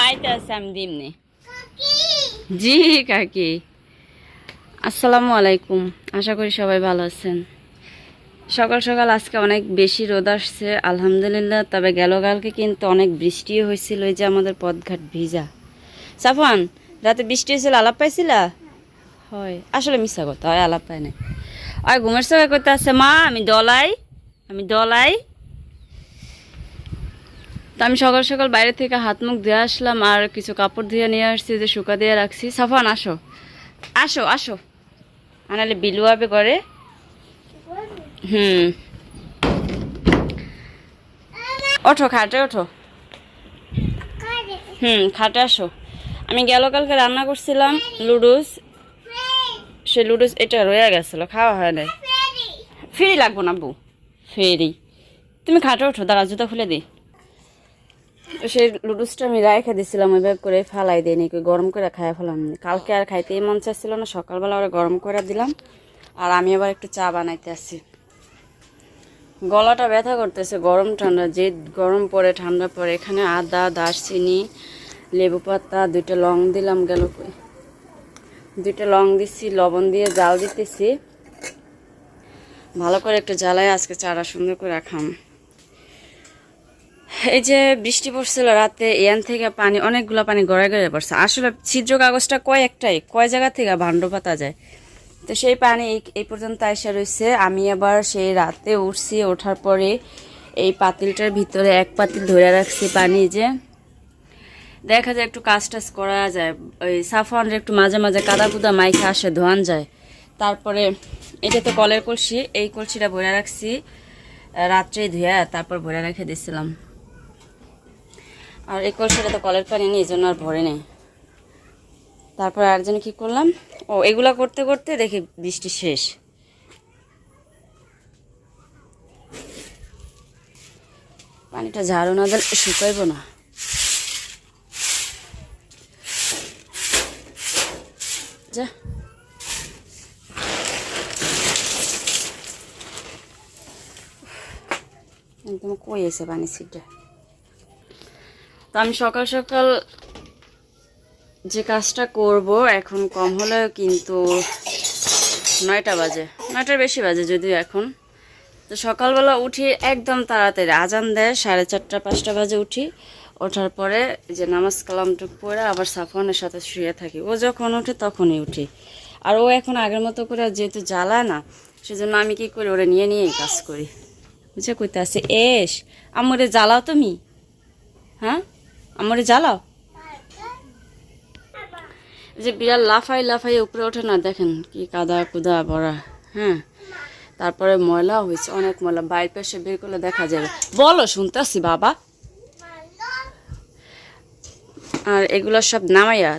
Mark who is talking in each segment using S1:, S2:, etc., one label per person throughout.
S1: আইতে আছে আমি দিমনি জি কাকি আসসালামু আলাইকুম আশা করি সবাই ভালো আছেন সকাল সকাল আজকে অনেক বেশি রোদ আসছে আলহামদুলিল্লাহ তবে গেল কালকে কিন্তু অনেক বৃষ্টিও হয়েছিল ওই যে আমাদের পথঘাট ভিজা সাফান রাতে বৃষ্টি হয়েছিল আলাপ পাইছিলা হয় আসলে মিশা কথা হয় আলাপ পাই না আর ঘুমের সঙ্গে করতে আছে মা আমি দলাই আমি দলাই। তো আমি সকাল সকাল বাইরে থেকে হাত মুখ ধুয়ে আসলাম আর কিছু কাপড় ধুয়ে নিয়ে আসছি যে শুকা দিয়ে রাখছি। সাফান আসো। আসো আসো। আনালে বিলুয়াবে করে। হুম। ওঠো, খাটে ওঠো। হুম, খাটে আসো। আমি গেল কালকে রান্না করছিলাম লুডুস। সে লুডুস, এটা রয়ে গেছিল, খাওয়া হয় নাই। ফেরি লাগবো না বউ ফেরি। তুমি খাটে ওঠো, দাঁড়া, জুতা খুলে দিই। সেই লুডুসটা আমি রাইখে দিছিলাম, ওইভাবে করে ফালাই দিই নাকি গরম করে খাই ফেলাম কালকে আর খাইতেই মন চাচ্ছিল না, সকালবেলা ওরা গরম করে দিলাম, আর আমি আবার একটু চা বানাইতে আসি গলাটা ব্যথা করতেছে, গরম ঠান্ডা, যে গরম পড়ে, ঠান্ডা পরে এখানে আদা, দারচিনি, লেবু পাতা, দুইটা লং দিলাম গেল দুইটা লং দিচ্ছি লবণ দিয়ে জাল দিতেছি। ভালো করে একটু জ্বালায় আজকে চারা সুন্দর করে খাম। এই যে বৃষ্টি পড়ছিল রাতে ইয়ান থেকে পানি, অনেকগুলো পানি গড়ে গড়ে পড়ছে। আসলে ছিদ্র কাগজটা কয় একটাই? কয় জায়গা থেকে ভাণ্ড পাতা যায়? তো সেই পানি এই- পর্যন্ত আইসা রয়েছে আমি আবার সেই রাতে উঠছি, ওঠার পরে এই পাতিলটার ভিতরে এক পাতিল ধরে রাখছি পানি যে। দেখা যায় একটু কাজ টাজ করা যায়। ওই সাফানরে একটু মাঝে মাঝে কাদা কুদা মাইকে আসে, ধোয়ান যায়। তারপরে এটা তো কলের কলসি, এই কলসিটা ভরে রাখছি। রাত্রেই ধুয়ে তারপর ভরে রেখে দিছিলাম। আর এই কলসিটা তো কলের পানি নেই, এই জন্য আর ভরে নেই। তারপর আর যেন কী করলাম? ও, এগুলা করতে করতে দেখি বৃষ্টি শেষ। পানিটা ঝাড়ু না দিলে শুকাইব না। যা। একদম কই আছে পানি ছিটটা? তো আমি সকাল সকাল যে কাজটা করব, এখন কম হলেও কিন্তু নয়টা বাজে। নয়টার বেশি বাজে যদিও এখন। তো সকালবেলা উঠি একদম তাড়াতাড়ি। আজান দেয়, সাড়ে চারটা, পাঁচটা বাজে উঠি। ওঠার পরে যে নামাজ কালামটুক পরে আবার সাফনের সাথে শুয়ে থাকি। ও যখন ওঠে তখনই উঠি। আর ও এখন আগের মতো করে যেহেতু জ্বালায় না, সেজন্য আমি কি করি, ওরা নিয়ে নিয়েই কাজ করি। বুঝে কইতে আসে এস আমরে জ্বালাও তুমি? হ্যাঁ? আমরে জ্বালাও। যে বিড়াল লাফাই লাফাই উপরে ওঠে না, দেখেন কি কাদা কুদা ভরা হ্যাঁ। তারপরে ময়লা হয়েছে, অনেক ময়লা। বাইর পাশে বের করলে দেখা যাবে। বলো, শুনতেছি বাবা। আর এগুলো সব নামাইয়া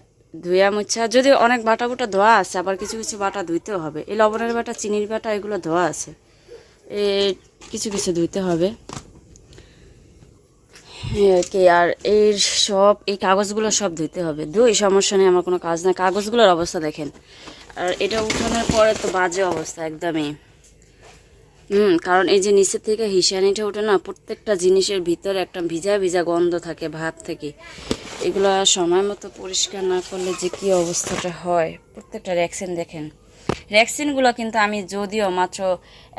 S1: ধুয়া মুছা। যদি অনেক বাটা বুটা ধোয়া আছে, আবার কিছু কিছু বাটা ধুইতেও হবে। এই লবণের বাটা, চিনির বাটা, এগুলো ধোয়া আছে। এ, কিছু কিছু ধুইতে হবে। কি আর এর সব, এই কাগজগুলো সব ধুইতে হবে। ধুই, সমস্যা নেই, আমার কোনো কাজ নাই। কাগজগুলোর অবস্থা দেখেন। আর এটা উঠানোর পরে তো বাজে অবস্থা, একদমই। হুম, কারণ এই যে নিচের থেকে হিসানিটা ওঠে না, প্রত্যেকটা জিনিসের ভিতরে একটা ভিজা ভিজা গন্ধ থাকে ভাত থেকে। এগুলো সময় মতো পরিষ্কার না করলে যে কী অবস্থাটা হয়, প্রত্যেকটা র্যাক্সিন দেখেন। র্যাক্সিনগুলো কিন্তু আমি যদিও মাত্র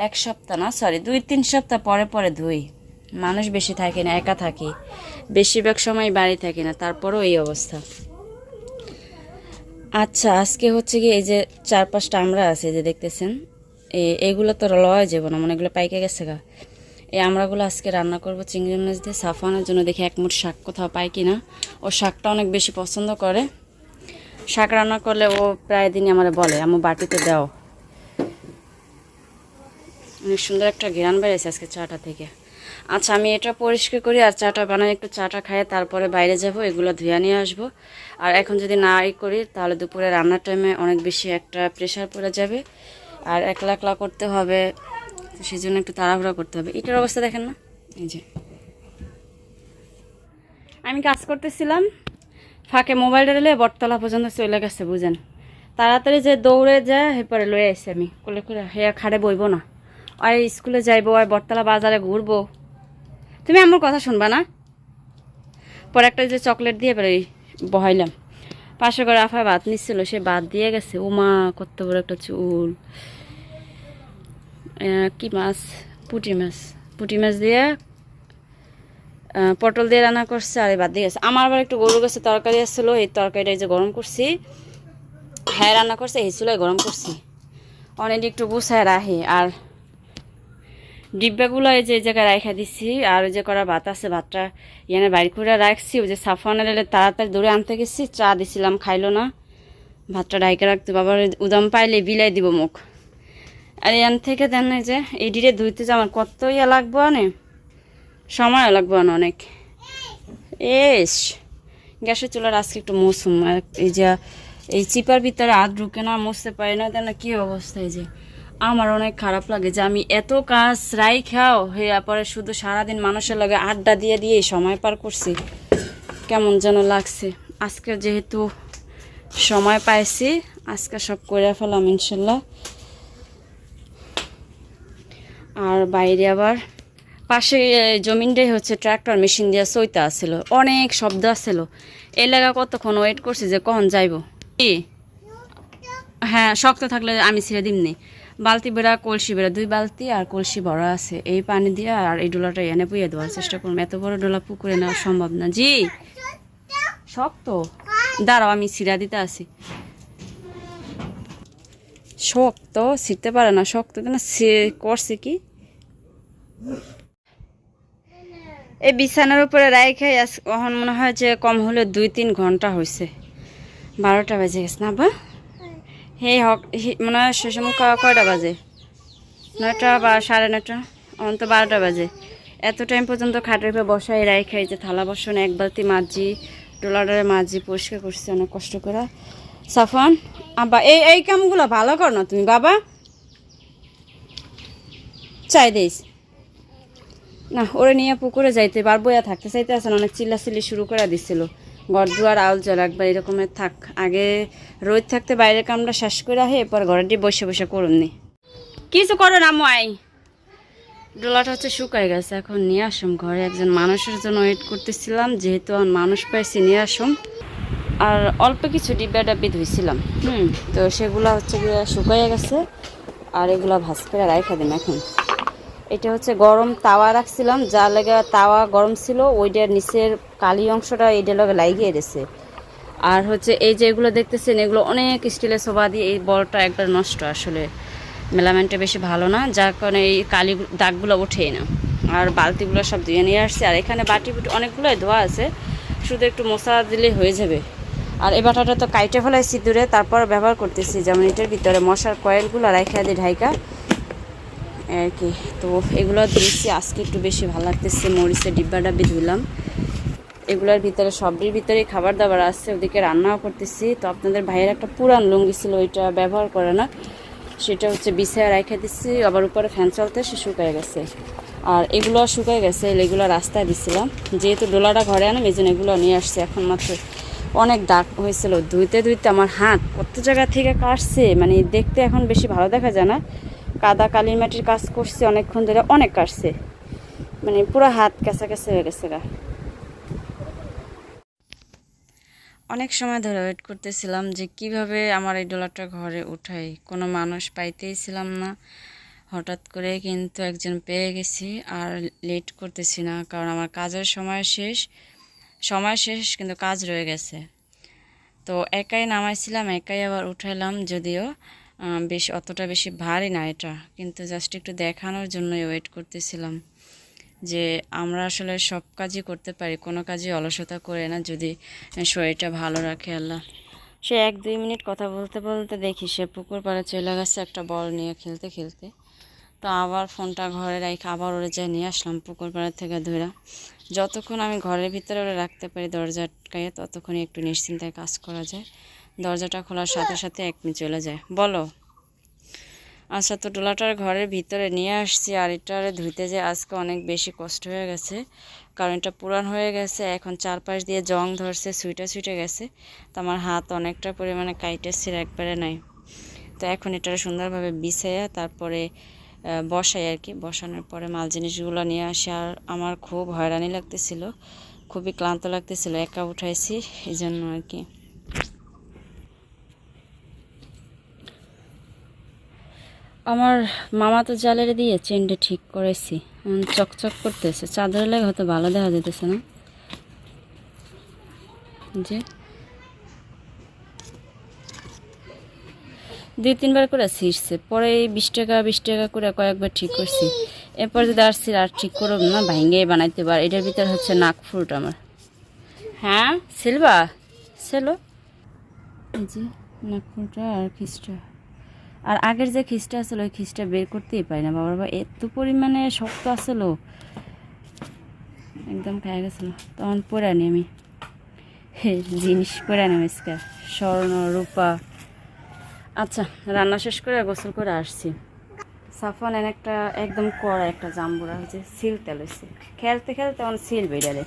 S1: এক সপ্তাহ না, সরি, দুই তিন সপ্তাহ পরে পরে ধুই। মানুষ বেশি থাকে না, একা থাকি। বেশিরভাগ সময় বাড়ি থাকি না, তারপরেও এই অবস্থা। আচ্ছা আজকে হচ্ছে কি এই যে চার পাঁচটা আমরা আছে যে দেখতেছেন, এ- এগুলো তো লওয়া যাব না মানে এগুলো পাইকে গেছে গা। এই আমরাগুলো আজকে রান্না করব চিংড়ি মাছ দিয়ে সাফানোর জন্য দেখি এক মুঠ শাক কোথাও পাই কি না ও শাকটা অনেক বেশি পছন্দ করে। শাক রান্না করলে ও প্রায় দিনই আমার বলে আমার বাটিতে দাও। অনেক সুন্দর একটা ঘেরান বেড়েছে আজকে চাটা থেকে। আচ্ছা আমি এটা পরিষ্কার করি, আর চাটা বানাই, একটু চাটা খাই, তারপরে বাইরে যাব, এগুলো ধুয়ে নিয়ে আসব। আর এখন যদি না করি, তাহলে দুপুরে রান্নার টাইমে অনেক বেশি একটা প্রেশার পড়ে যাবে। আর একলা একলা করতে হবে সেই জন্য একটু তাড়াহুড়া করতে হবে। এটার অবস্থা দেখেন না? এই যে। আমি কাজ করতেছিলাম, ফাঁকে মোবাইলটা দিলে বটতলা পর্যন্ত চলে গেছে, বুঝেন। তাড়াতাড়ি যে দৌড়ে যায় এরপরে লয়ে আসছি আমি। কোলে করে হেয়া খাড়ে বইব না। আর স্কুলে যাইবো, আর বটতলা বাজারে ঘুরবো তুমি আমার কথা শুনবা না? পরে একটা যে চকলেট দিয়ে পরে বহাইলাম। পাশে করে আফায় ভাত নিচ্ছিল, সে ভাত দিয়ে গেছে। ও মা কত বড় একটা চুল। কি মাছ? পুঁটি মাছ। পুটি মাছ দিয়ে পটল দিয়ে রান্না করছে আর ভাত দিয়ে গেছে। আমার আবার একটু গরু গেছে তরকারি আসছিল, এই তরকারিটা যে গরম করছি। হ্যাঁ রান্না করছে, এই চুলায় গরম করছি। অনেক একটু গুছায় রাখি, আর ডিব্বাগুলো এই যে এই জায়গায় রাখা দিছি, আর ওই যে করা ভাত আছে, ভাতটা ইয়ানে বাইর করে রাখছি। ওই যে সাফানের এলে তাড়াতাড়ি দৌড়ে আনতে গেছি, চা দিছিলাম, খাইলো না। ভাতটা ডাইকে রাখতে বাবার উদাম পাইলে বিলাই দিব মুখ। আর এখান থেকে দেন এই যে ডিরে ধুইতে যে আমার কত ইয়া লাগবো আনে সময় লাগবো না অনেক। এস, গ্যাসের চুলার আজকে একটু মৌসুম এই যে এই চিপার ভিতরে হাত ঢুকে না, মুছতে পারি না দেন কি অবস্থা এই যে। আমার অনেক খারাপ লাগে যে আমি এত কাজ রাই খাও হয়ে পরে শুধু সারাদিন মানুষের লগে আড্ডা দিয়ে দিয়ে সময় পার করছি। কেমন যেন লাগছে। আজকে যেহেতু সময় পাইছি, আজকে সব করে ফেলাম ইনশাল্লাহ। আর বাইরে আবার পাশে জমিনটাই হচ্ছে ট্র্যাক্টর মেশিন দিয়ে সইতা আসছিল অনেক শব্দ আসছিল এই লাগা কতক্ষণ ওয়েট করছি যে কখন যাইব? কি? হ্যাঁ শক্ত থাকলে আমি ছেড়ে দিমনি। বালতি বেড়া, কলসি বেড়া, দুই বালতি আর কলসি বড় আছে। এই পানি দিয়ে আর এই ডোলাটা এনে পুয়ে দেওয়ার চেষ্টা করুন। এত বড় ডোলা পুকুরে নেওয়া সম্ভব না। জি। শক্ত। দাঁড়াও, আমি ছিঁড়া দিতে আসি। শক্ত? ছিঁড়তে পারে না। শক্ত কেন? সে- করছে কি? এই বিছানার উপরে রাইখে এখন মনে হয় যে কম হলে দুই তিন ঘণ্টা হয়েছে বারোটা বেজে গেছে। না বা? হে হক মনে হয় সে সময় কয়টা বাজে? নয়টা বা সাড়ে নয়টা? এখন তো বারোটা বাজে। এত টাইম পর্যন্ত খাটের উপরে বসাই রাইখে এই যে থালা বসন, এক বালতি মাজি ডোলাডারে মাজি পরিষ্কার করছে অনেক কষ্ট করে। সাফন আব্বা, এই এই কামগুলো ভালো কর না তুমি, বাবা। চাই দিস না, ওরে নিয়ে পুকুরে যাইতে বইয়া থাকতে, চাইতে আসেন অনেক চিল্লাচিল্লি শুরু করে দিছিল। ঘর দুয়ার আউল জল একবার এরকমের থাক। আগে রোদ থাকতে বাইরের কামটা শেষ করে আহে এরপর ঘরে দিয়ে বসে বসে করুন নি। কিছু করো না মাই। ডোলাটা হচ্ছে শুকাই গেছে এখন নিয়ে আসুম ঘরে। একজন মানুষের জন্য ওয়েট করতেছিলাম যেহেতু এখন মানুষ পাইছি নিয়ে আসুম। আর অল্প কিছু ডিব্বা ডাব্বি ধুইছিলাম। হুম। তো সেগুলো হচ্ছে গিয়ে শুকাইয়া গেছে আর এগুলো ভাজ করে রাইখা দিম এখন। এটা হচ্ছে গরম তাওয়া রাখছিলাম যা লেগে তাওয়া গরম ছিল, ওইটার নিচের কালি অংশটা এইটার লগে লাগিয়ে গেছে আর হচ্ছে এই যে এগুলো দেখতেছেন, এগুলো অনেক স্টিলের সোফা দিয়ে এই বলটা একবার নষ্ট, আসলে মেলামেন্টটা বেশি ভালো না, যার কারণে এই কালি দাগগুলো ওঠেই না। আর বালতিগুলো সব ধুয়ে নিয়ে আসছে, আর এখানে বাটি বুটি অনেকগুলোই ধোয়া আছে, শুধু একটু মশলা দিলেই হয়ে যাবে। আর এই বাটাটা তো কাইটে ফেলাইছি দূরে তারপর ব্যবহার করতেছি, যেমন এটার ভিতরে মশার কয়েলগুলো রাইখা দিই ঢাইকা আর কি। তো এগুলো দিয়েছি, আজকে একটু বেশি ভালো লাগতেছে, মরিচের ডিব্বা ডাব্বি ধুলাম এগুলোর ভিতরে সবটির ভিতরে খাবার দাবার আছে, ওদিকে রান্নাও করতেছি। তো আপনাদের ভাইয়ের একটা পুরান লুঙ্গি ছিল, ওইটা ব্যবহার করে না। সেটা হচ্ছে বিছায় রেখে দিচ্ছি আবার উপরে ফ্যান চলতে সে শুকায় গেছে। আর এগুলো শুকায় গেছে এগুলো রাস্তায় দিছিলাম। যেহেতু ডোলাটা ঘরে আনাম এই জন্য এগুলো নিয়ে আসছে। এখন মাত্র অনেক দাগ হয়েছিল। ধুইতে ধুইতে আমার হাত কত জায়গা থেকে কাটছে মানে দেখতে এখন বেশি ভালো দেখা যায় না। কাদা কালির মাটির কাজ করছে, অনেকক্ষণ ধরে অনেক কাটছে। মানে পুরো হাত কাছা কাছে হয়ে গেছে গা। অনেক সময় ধরে ওয়েট করতেছিলাম যে কীভাবে আমার এই ডলারটা ঘরে উঠাই। কোনো মানুষ পাইতেই ছিলাম না। হঠাৎ করে কিন্তু একজন পেয়ে গেছি আর লেট করতেছি না, কারণ আমার কাজের সময় শেষ। সময় শেষ, কিন্তু কাজ রয়ে গেছে। তো একাই নামাইছিলাম, একাই আবার উঠাইলাম যদিও। বেশ অতটা বেশি ভারী না এটা। কিন্তু জাস্ট একটু দেখানোর জন্যই ওয়েট করতেছিলাম যে আমরা আসলে সব কাজই করতে পারি, কোনো কাজই অলসতা করে না যদি শরীরটা ভালো রাখে আল্লাহ। সে এক দুই মিনিট কথা বলতে বলতে দেখি সে পুকুর পাড়ে চলে গেছে একটা বল নিয়ে খেলতে খেলতে। তো আবার ফোনটা ঘরে রেখে আবার ওরে যাই নিয়ে আসলাম পুকুর পাড়া থেকে ধরে যতক্ষণ আমি ঘরের ভিতরে ওরে রাখতে পারি দরজা ততক্ষণই একটু নিশ্চিন্তায় কাজ করা যায়। দরজাটা খোলার সাথে সাথে এক মিনিট চলে যায়। বলো। আচ্ছা তো ডোলাটার ঘরের ভিতরে নিয়ে আসছি। আর এটারে ধুইতে যে আজকে অনেক বেশি কষ্ট হয়ে গেছে। কারণ এটা পুরান হয়ে গেছে। এখন চারপাশ দিয়ে জং ধরছে, সুইটা সুইটে গেছে। তো আমার হাত অনেকটা পরিমাণে কাইটেছিল একবারে নাই। তো এখন এটা সুন্দরভাবে বিছাইয়া তারপরে বসাই আর কি। বসানোর পরে মাল জিনিসগুলো নিয়ে আসি। আর আমার খুব হয়রানি লাগতেছিল। খুবই ক্লান্ত লাগতেছিল। একা উঠাইছি। এই জন্য আর কি। আমার মামা তো জালের দিয়ে চেনটা ঠিক করেছি। চকচক করতেছে। চাদরের লাগে হয়তো ভালো দেখা যেতেছে না। যে। দুই, তিনবার করে ছিঁড়ছে। পরে বিশ টাকা বিশ টাকা করে কয়েকবার ঠিক করছি। এরপর যদি আর আসছি আর ঠিক করব না ভাঙ্গে বানাইতে পার। এটার ভিতর হচ্ছে নাক ফ্রুট আমার। হ্যাঁ? সিলবা সেলো এই যে, নাক ফ্রুটটা আর খিস্টা আর আগের যে খিস্টা আসলো ওই খিস্টা বের করতেই পারি না। বাবার বাবা, এত পরিমাণে শক্ত আসলো। একদম খাই গেছিল। তখন পরে আনি আমি। জিনিস পরে আনি আজকে। স্বর্ণ, রূপা। আচ্ছা রান্না শেষ করে গোসল করে আসছি। সাফান এনে একটা একদম কড়া একটা জাম্বুরা হচ্ছে সিল তেল হয়েছে খেলতে খেলতে অন সিল বেড়ালে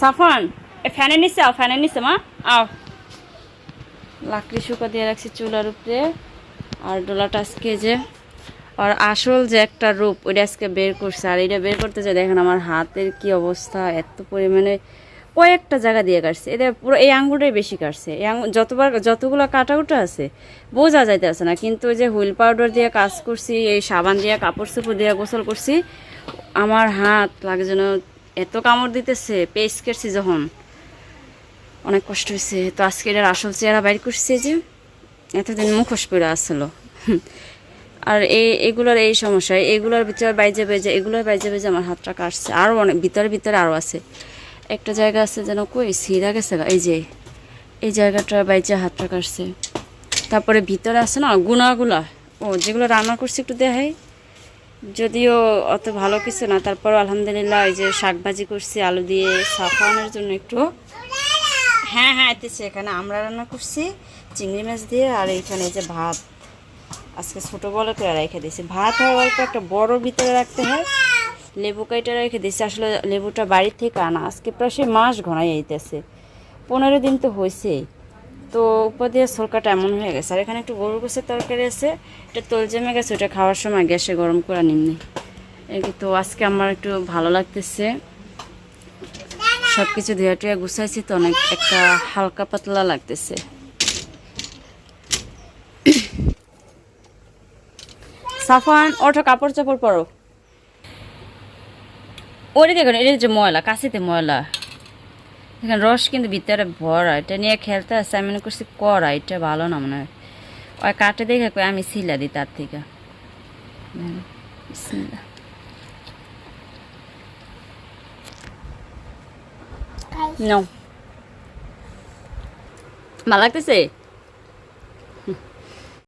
S1: সাফান এ ফ্যানের নিচে আও, ফ্যানের নিচে মা, আও। লাকড়ি শুকা দিয়ে রাখছি চুলার উপরে। আর ডোলাটা আজকে যে, আর আসল যে একটা রূপ, ওইটা আজকে বের করছে। আর এটা বের করতে যায় দেখেন আমার হাতের কি অবস্থা, এত পরিমাণে কয়েকটা জায়গা দিয়ে কাটছে। এটা পুরো এই আঙ্গুরটাই বেশি কাটছে। এই আঙ্গুর যতবার যতগুলো কাটা উটা আছে, বোঝা যাইতেছে না। কিন্তু যে হুইল পাউডার দিয়ে কাজ করছি, এই সাবান দিয়ে, কাপড় চোপড় দিয়ে গোসল করছি, আমার হাত লাগে যেন এত কামড় দিতেছে পেস্ট কেটছি যখন। অনেক কষ্ট হয়েছে। তো আজকে এটার আসল চেহারা বাইর করছে যে। এতদিন মুখোশ পরে আসলো। আর এই, এগুলোর এই সমস্যা, এগুলোর ভিতরে বাইজে বেজে এগুলোর বাইজে বেজে আমার হাতটা কাটছে। আরও অনেক, ভিতরে ভিতরে আরও আছে। একটা জায়গা আছে যেন কই সিরা গেছে এই যে, এই জায়গাটা বাইজে হাতটা কাটছে। তারপরে ভিতরে আছে না গুনাগুলা ও, যেগুলো রান্না করছি একটু দেখাই। যদিও অত ভালো কিছু না তারপর আলহামদুলিল্লাহ এই যে শাক ভাজি করছি, আলু দিয়ে সাফানোর জন্য একটু। হ্যাঁ হ্যাঁ এতেছে এখানে আমরা রান্না করছি, চিংড়ি মাছ দিয়ে আর এইখানে এই যে ভাত। আজকে ছোটো বলে করে রেখে দিয়েছি। ভাত হয় অল্প একটা বড় ভিতরে রাখতে হয়। লেবু কাইটা রেখে দিয়েছি। আসলে লেবুটা বাড়ির থেকে আনা। আজকে প্রায় সে মাস ঘনাই আইতেছে। পনেরো দিন তো হয়েছে তো উপর দিয়ে সরকারটা এমন হয়ে গেছে। আর এখানে একটু গরু গোসের তরকারি আছে। এটা তোল জমে গেছে, ওটা খাওয়ার সময় গ্যাসে গরম করে নিমনি তো আজকে আমার একটু ভালো লাগতেছে। সব কিছু ধুয়ে টুয়ে গুছাইছি তো অনেক একটা হালকা পাতলা লাগতেছে। সাফান ওঠো কাপড় চাপড় পরো। ওরে দেখুন এটা যে ময়লা কাশিতে ময়লা। এখানে রস কিন্তু ভিতরে ভরা এটা নিয়ে খেলতে আসছে আমি মনে করছি করা এটা ভালো না মনে হয়। ওই কাটে দেখে আমি সিলা দিই তার থেকে। হুম, নাও ভালো লাগতেছে